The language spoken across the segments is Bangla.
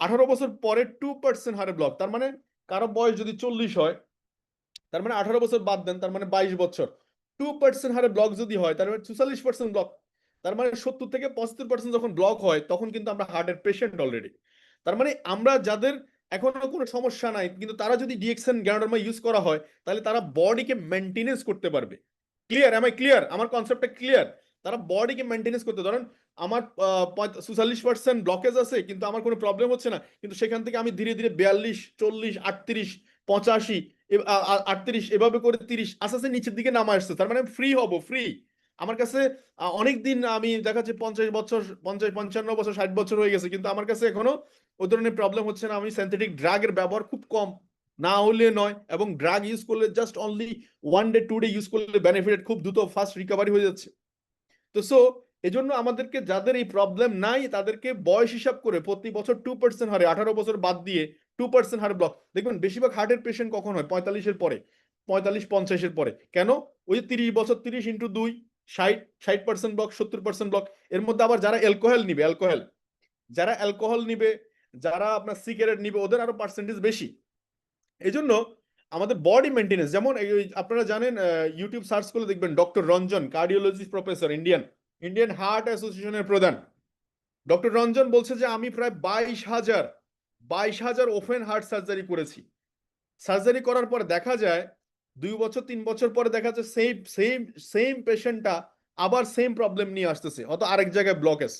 আঠারো বছর পরে টু পার্সেন্ট হারে ব্লক তার মানে কারও বয়স যদি চল্লিশ হয়, তার মানে আঠারো বছর বাদ দেন, তার মানে বাইশ বছর। টু পার্সেন্ট হারে ব্লক যদি হয়, তার মানে চুয়াল্লিশ পার্সেন্ট ব্লক তার মানে সত্তর থেকে পঁচাত্তর পার্সেন্ট যখন ব্লক হয়, তখন কিন্তু আমরা হার্টের পেশেন্ট অলরেডি তার মানে আমরা যাদের এখনও কোনো সমস্যা নাই, কিন্তু তারা যদি ডিএক্সএন গ্যানোডার্মা ইউজ করা হয়, তাহলে তারা বডিকে মেনটেনেন্স করতে পারবে। ক্লিয়ার এম আই ক্লিয়ার আমার কনসেপ্টটা ক্লিয়ার তারা বডিকে মেনটেনেন্স করতে, ধরেন আমার চুয়াল্লিশ পার্সেন্ট ব্লকেজ আছে, কিন্তু আমার কোনো প্রবলেম হচ্ছে না। কিন্তু সেখান থেকে আমি ধীরে ধীরে বিয়াল্লিশ, চল্লিশ, আটত্রিশ, পঁচাশি আটত্রিশ, এভাবে করে তিরিশ, আস্তে আস্তে নিচের দিকে নামা আসছে। তার মানে ফ্রি হব ফ্রি আমার কাছে অনেক দিন আমি দেখাচ্ছি পঞ্চাশ বছর, পঞ্চাশ, পঞ্চান্ন বছর, ষাট বছর হয়ে গেছে, কিন্তু আমার কাছে এখনও ওই ধরনের প্রবলেম হচ্ছে না। আমি সিনথেটিক ড্রাগের ব্যবহার খুব কম। না হলে নয়, এবং ড্রাগ ইউজ করলে just only one day to day use করলে বেনিফিট খুব দ্রুত ফাস্ট রিকভারি হয়ে যাচ্ছে। তো সো এজন্য আমাদেরকে যাদের এই প্রবলেম নাই, তাদেরকে বয়স হিসাব করে প্রতি বছর টু পার্সেন্ট হারে, আঠারো বছর বাদ দিয়ে টু পার্সেন্ট হারে ব্লক দেখবেন, বেশিরভাগ হার্টের পেশেন্ট কখন হয়? পঁয়তাল্লিশের পরে, পঁয়তাল্লিশ পঞ্চাশের পরে। কেন? ওই যে তিরিশ বছর, তিরিশ ইন্টু দুই, ষাট ষাট পার্সেন্ট ব্লক সত্তর পার্সেন্ট ব্লক এর মধ্যে আবার যারা অ্যালকোহল নিবে অ্যালকোহল যারা অ্যালকোহল নিবে, যারা আপনার সিগারেট নিবে, ওদের আরও পার্সেন্টেজ বেশি। এই জন্য আমাদের বডি মেনটেনেন্স যেমন আপনারা জানেন ইউটিউব সার্চ করলে দেখবেন doctor Ranjan cardiologist professor Indian Indian heart অ্যাসোসিয়েশনের প্রধান। ডক্টর রঞ্জন বলছে যে, আমি প্রায় বাইশ হাজার বাইশ হাজার ওপেন হার্ট সার্জারি করেছি। সার্জারি করার পর দেখা যায়, দুই বছর, তিন বছর পরে দেখা যাচ্ছে সেম সেম সেম পেশেন্টটা আবার সেম প্রবলেম নিয়ে আসতেছে অত আরেক জায়গায় ব্লকেজ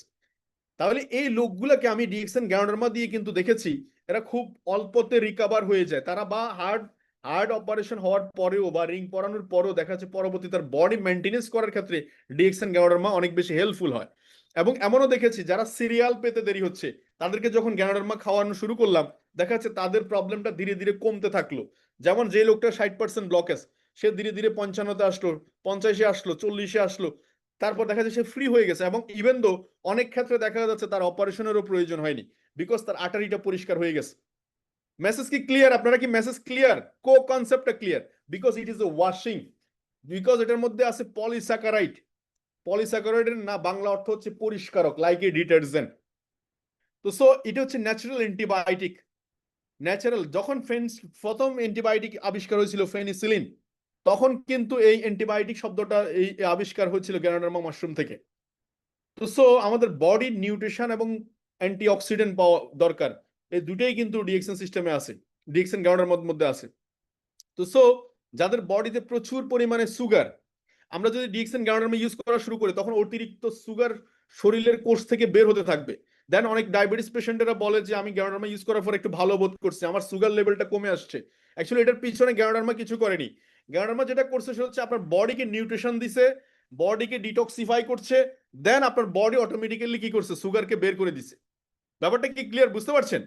তাহলে এই লোকগুলোকে আমি ডিএক্সএন গ্যানোডার্মা দিয়ে কিন্তু দেখেছি, এরা খুব অল্পতে রিকভার হয়ে যায়। তারা বা হার্ট হার্ট অপারেশন হওয়ার পরেও বা রিং পরানোর পরেও দেখা যাচ্ছে পরবর্তী তার বডি মেনটেনেন্স করার ক্ষেত্রে ডিএক্সএন গ্যানোডার্মা অনেক বেশি হেল্পফুল হয়। এবং এমনও দেখেছি যারা সিরিয়াল পেতে দেরি হচ্ছে, তাদেরকে যখন গ্যানোডার্মা খাওয়ানো শুরু করলাম, দেখা যাচ্ছে তাদের প্রবলেমটা ধীরে ধীরে কমতে থাকল। যেমন যে লোকটা ষাট পার্সেন্ট ব্লকেজ সে ধীরে ধীরে পঞ্চান্নতে আসলো, পঞ্চাশে আসলো, চল্লিশে আসলো, তারপর দেখা যাচ্ছে সে ফ্রি হয়ে গেছে এবং ইভেন দো অনেক ক্ষেত্রে দেখা যাচ্ছে তার অপারেশনেরও প্রয়োজন হয়নি বিকজ তার আটারিটা পরিষ্কার হয়ে গেছে। মেসেজ কি ক্লিয়ার আপনারা কি মেসেজ ক্লিয়ার কো কনসেপ্টটা clear because it is a washing because এটার মধ্যে আছে পলিস্যাকারাইট পলিস্যাকারাইডের না, বাংলা অর্থ হচ্ছে পরিষ্কারক লাইক এ ডিটারজেন্ট তো সো এটা হচ্ছে ন্যাচারাল অ্যান্টিবায়োটিক ন্যাচারাল যখন ফেন্স প্রথম অ্যান্টিবায়োটিক আবিষ্কার হয়েছিল ফেনিসিলিন তখন কিন্তু এই অ্যান্টিবায়োটিক শব্দটা এই আবিষ্কার হয়েছিল গ্যানোডার্মা মাশরুম থেকে। তো সো আমাদের বডির নিউট্রিশন এবং অ্যান্টিঅক্সিডেন্ট পাওয়া দরকার। এই দুটোই কিন্তু ডিএক্সএন সিস্টেমে আছে ডিএক্সএন গ্যানোডার মধ্যে আছে। তো সো যাদের বডিতে প্রচুর পরিমাণে সুগার আমরা যদি ডিএক্সএন গ্যানোডার্মা ইউজ করা শুরু করি, তখন অতিরিক্ত সুগার শরীরের কোর্স থেকে বের হতে থাকবে। দেন অনেক ডায়াবেটিস পেশেন্টেরা বলে যে, আমি গ্যানোডার্মা ইউজ করার পর একটু ভালো বোধ করছি, আমার সুগার লেভেলটা কমে আসছে। অ্যাকচুয়ালি এটার পিছনে গ্যানোডার্মা কিছু করেনি। গ্যানোডার্মা যেটা করছে, সেটা হচ্ছে আপনার বডিকে নিউট্রিশন দিছে বডিকে ডিটক্সিফাই করছে দেন আপনার বডি অটোমেটিক্যালি কি করছে সুগারকে বের করে দিছে। ব্যাপারটা কি ক্লিয়ার বুঝতে পারছেন?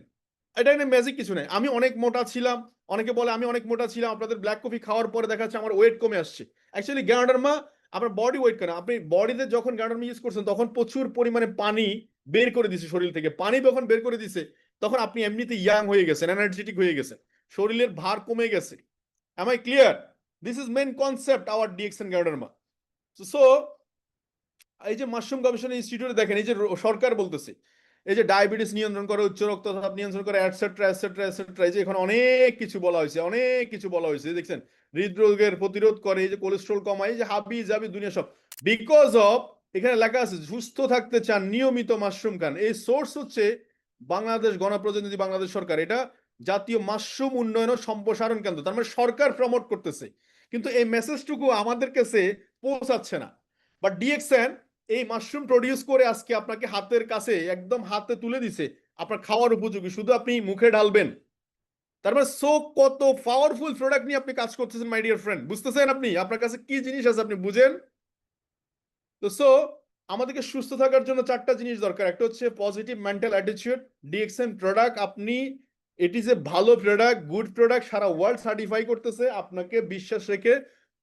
এটা এখানে ম্যাজিক কিছু নেই। আমি অনেক মোটা ছিলাম, অনেকে বলে আমি অনেক মোটা ছিলাম, আপনাদের ব্ল্যাক কফি খাওয়ার পরে দেখা যাচ্ছে আমার ওয়েট কমে আসছে। অ্যাকচুয়ালি গ্যানোডার্মা আপনার বডি ওয়েট কেন? আপনি বডিতে যখন গ্যানোডার্মা ইউজ করছেন, তখন প্রচুর পরিমাণে পানি বের করে দিছে শরীর থেকে। পানি যখন বের করে দিছে, তখন আপনি এমনিতে ইয়াং হয়ে গেছেন এনার্জেটিক হয়ে গেছেন। শরীরের ভার কমে গেছে। Am I clear this is main concept our DXN ganoderma so এই যে মাশরুম গবেষণা ইনস্টিটিউটে দেখেন, এই যে সরকার বলতেছে এই যে ডায়াবেটিস নিয়ন্ত্রণ করে, উচ্চ রক্তচাপ নিয়ন্ত্রণ করে অ্যাটসেট্রা অ্যাটসেট্রা অ্যাটসেট্রা যে এখন অনেক কিছু বলা হয়েছে, অনেক কিছু বলা হয়েছে দেখছেন? হৃদরোগের প্রতিরোধ করে, এই যে কোলেস্ট্রল কমায়, এই যে হাবি যাবি দুনিয়া সব। বিকজ অফ এখানে লেখা আছে, সুস্থ থাকতে চান নিয়মিত মাশরুম খান। এই সোর্স হচ্ছে বাংলাদেশ গণপ্রতিনিধি বাংলাদেশ সরকার। এটা জাতীয় মাশরুম উন্নয়ন ও সম্প্রসারণ কেন্দ্র। তার মানে সরকার প্রমোট করতেছে। কিন্তু এই মেসেজটুকু আমাদের কাছে পৌঁছাচ্ছে না। বাট ডিএক্সএন এই মাশরুম প্রডিউস করে আজকে আপনাকে হাতের কাছে, একদম হাতে তুলে দিছে, আপনার খাওয়ার উপযোগী। শুধু আপনি মুখে ঢালবেন। তার মানে সো কত পাওয়ারফুল প্রোডাক্ট নিয়ে আপনি কাজ করতেছেন মাই ডিয়ার ফ্রেন্ড বুঝতেছেন আপনি? আপনার কাছে কি জিনিস আছে আপনি বুঝেন? তো সো আমাদেরকে সুস্থ থাকার জন্য চারটা জিনিস দরকার। একটা হচ্ছে positive mental attitude DXN product আপনি এটি যে ভালো প্রোডাক্ট গুড প্রোডাক্ট সারা ওয়ার্ল্ড সার্টিফাই করতেছে, আপনাকে বিশ্বাস রেখে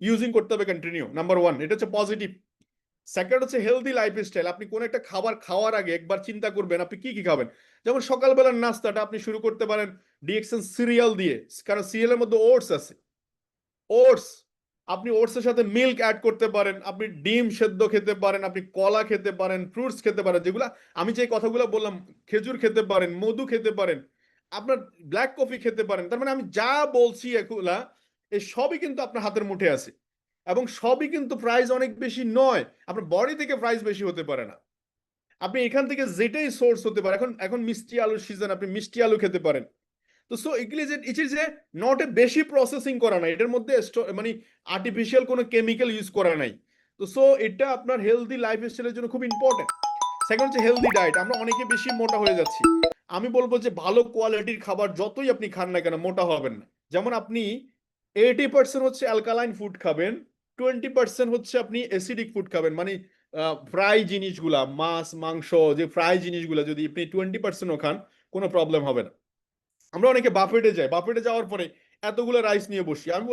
ইউজিং করতে হবে কন্টিনিউ নাম্বার ওয়ান এটা হচ্ছে পজিটিভ সেকেন্ড হচ্ছে হেলদি লাইফস্টাইল আপনি কোন একটা খাবার খাওয়ার আগে একবার চিন্তা করবেন আপনি কি কি খাবেন? যেমন সকালবেলার নাস্তাটা আপনি শুরু করতে পারেন ডিএক্সএন সিরিয়াল দিয়ে, কারণ সিরিয়ালের মধ্যে ওটস আছে। ওটস আপনি ওটসের সাথে মিল্ক অ্যাড করতে পারেন, আপনি ডিম সেদ্ধ খেতে পারেন, আপনি কলা খেতে পারেন ফ্রুটস খেতে পারেন, যেগুলা আমি যে কথাগুলো বললাম, খেজুর খেতে পারেন, মধু খেতে পারেন, আপনার ব্ল্যাক কফি খেতে পারেন, তার মানে আমি যা বলছি এগুলা এই সবই কিন্তু আপনার হাতের মুঠে আছে। এবং সবই কিন্তু প্রাইস অনেক বেশি নয়। আপনার বডি থেকে প্রাইস বেশি হতে পারে না। আপনি এখান থেকে যেটাই সোর্স হতে পারে, এখন এখন মিষ্টি আলুর সিজন আপনি মিষ্টি আলু খেতে পারেন। তো সো এগুলি যে ইট ইজ এ নট এ বেশি প্রসেসিং করা নাই। এটার মধ্যে মানে আর্টিফিশিয়াল কোনো কেমিক্যাল ইউজ করা নাই। তো সো এটা আপনার হেলদি লাইফ স্টাইলের জন্য খুব ইম্পর্টেন্ট সেকেন্ড হচ্ছে হেলদি ডায়েট আমরা অনেকে বেশি মোটা হয়ে যাচ্ছি। আমি বলব যে, ভালো কোয়ালিটির খাবার যতই আপনি খান না কেন, মোটা হবেন না। যেমন আপনি এইটি পার্সেন্ট হচ্ছে অ্যালকালাইন ফুড খাবেন টোয়েন্টি পার্সেন্ট হচ্ছে আপনি অ্যাসিডিক ফুড খাবেন। মানে ফ্রাই জিনিসগুলা, মাছ, মাংস, যে ফ্রাই জিনিসগুলা যদি আপনি টোয়েন্টি পার্সেন্টও খান, কোনো প্রবলেম হবে না। আমরা অনেকে বাফেটে যাই। বাফেটে যাওয়ার পরে এতগুলো রাইস নিয়ে বসি। আমি